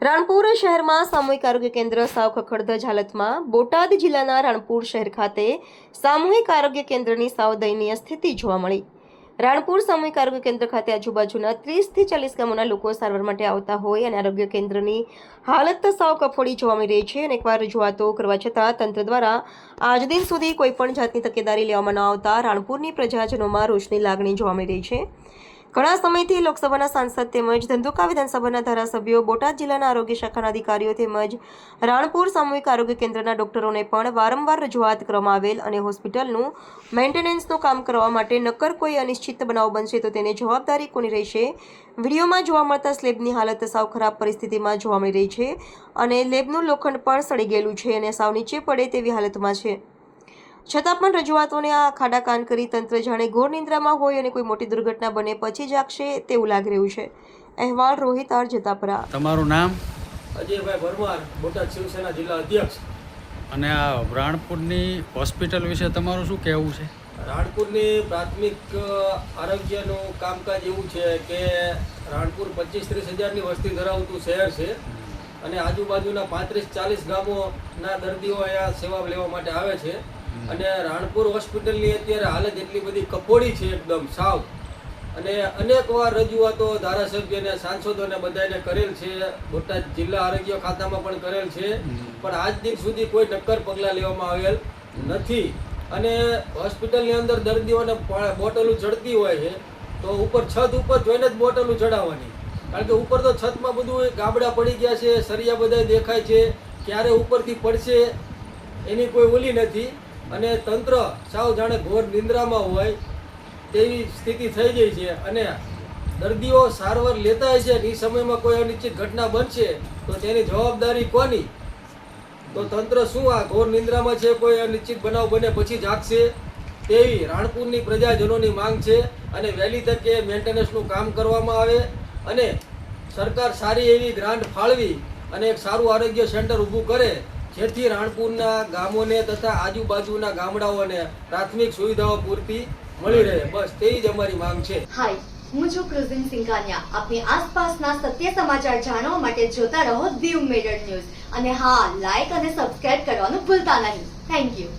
રાણપુર શહેરમાં સામૂહિક આરોગ્ય કેન્દ્ર સાવ ખખડધજ હાલતમાં બોટાદ જિલ્લાના રાણપુર શહેર ખાતે સામૂહિક આરોગ્ય કેન્દ્રની સાવ દયનીય સ્થિતિ જોવા મળી. રાણપુર સામૂહિક આરોગ્ય કેન્દ્ર ખાતે આજુબાજુના ત્રીસથી ચાલીસ ગામોના લોકો સારવાર માટે આવતા હોય અને આરોગ્ય કેન્દ્રની હાલત સાવ કફોડી જોવા મળી રહી છે અને એકવાર રજૂઆતો કરવા છતાં તંત્ર દ્વારા આજ દિન સુધી કોઈપણ જાતની તકેદારી લેવામાં ન આવતા રાણપુરની પ્રજાજનોમાં રોષની લાગણી જોવા મળી રહી છે. ઘણા સમયથી લોકસભાના સાંસદ તેમજ ધંધુકા વિધાનસભાના ધારાસભ્યો બોટાદ જિલ્લાના આરોગ્ય શાખાના અધિકારીઓ તેમજ રાણપુર સામૂહિક આરોગ્ય કેન્દ્રના ડોક્ટરોને પણ વારંવાર રજૂઆત કરવામાં આવેલ અને હોસ્પિટલનું મેન્ટેનન્સનું કામ કરવા માટે નક્કર કોઈ અનિશ્ચિત બનાવ બનશે તો તેને જવાબદારી કોની રહેશે? વિડીયોમાં જોવા મળતા સ્લેબની હાલત સાવ ખરાબ પરિસ્થિતિમાં જોવા મળી રહી છે અને લેબનું લોખંડ પણ સડી ગયેલું છે અને સાવ નીચે પડે તેવી હાલતમાં છે. છતાં પણ રજૂઆતોને આ ખાડા કાન કરી તંત્ર જાણે ઘોર નિંદ્રામાં હોય અને કોઈ મોટી દુર્ઘટના બને પછી જાગશે તેવું લાગી રહ્યું છે. અહેવાલ રોહિત આર જતાપરા. તમારું નામ? અજયભાઈ ભરમાર બોટાદ શિવસેના જિલ્લા અધ્યક્ષ. અને આ રાણપુરની હોસ્પિટલ વિશે તમારું શું કહેવું છે? રાણપુરની પ્રાથમિક આરોગ્યનું કામકાજ એવું છે કે રાણપુર પચીસ ત્રીસ હજારની વસ્તી ધરાવતું શહેર છે અને આજુબાજુના પાંત્રીસ ચાલીસ ગામોના દર્દીઓ અહીંયા સેવા લેવા માટે આવે છે. અને રાણપુર હોસ્પિટલની અત્યારે હાલત એટલી બધી કફોડી છે એકદમ સાવ. અને અનેક વાર રજૂઆતો ધારાસભ્યને સાંસદોને બધાને કરેલ છે બોટાદ જિલ્લા આરોગ્ય ખાતામાં પણ કરેલ છે. પણ આજ દિન સુધી કોઈ નક્કર પગલાં લેવામાં આવેલ નથી. અને હોસ્પિટલની અંદર દર્દીઓને બોટલો ચડતી હોય છે તો ઉપર છત ઉપર જોઈને જ બોટલો ચડાવવાની કારણ કે ઉપર તો છતમાં બધું ગાબડા પડી ગયા છે સરિયા બધા દેખાય છે ક્યારે ઉપરથી પડશે એની કોઈ ઓલી નથી. અને તંત્ર સાવ જાણે ઘોર નિંદ્રામાં હોય તેવી સ્થિતિ થઈ ગઈ છે. અને દર્દીઓ સારવાર લેતા હોય છે એ સમયમાં કોઈ અનિશ્ચિત ઘટના બનશે, તો તેની જવાબદારી કોની? તો તંત્ર શું આ ઘોર નિંદ્રામાં છે? કોઈ અનિશ્ચિત બનાવ બને પછી જાગશે તેવી રાણપુરની પ્રજાજનોની માંગ છે. અને વહેલી તકે મેન્ટેનન્સનું કામ કરવામાં આવે અને સરકાર સારી એવી ગ્રાન્ટ ફાળવી અને એક સારું આરોગ્ય સેન્ટર ઊભું કરે જેથી રાણપુરના ગામોને તથા આજુબાજુના ગામડાઓને પ્રાથમિક સુવિધાઓ પૂરતી મળી રહે. બસ તેવી જ અમારી માંગ છે. હાય, હું છું ક્રુઝિન સિંઘાનિયા આપની આસપાસના સત્ય સમાચાર જાણવા માટે જોતા રહો દીવ મેડર ન્યૂઝ. અને હા લાઈક અને સબસ્ક્રાઇબ કરવાનું ભૂલતા નહીં. Thank you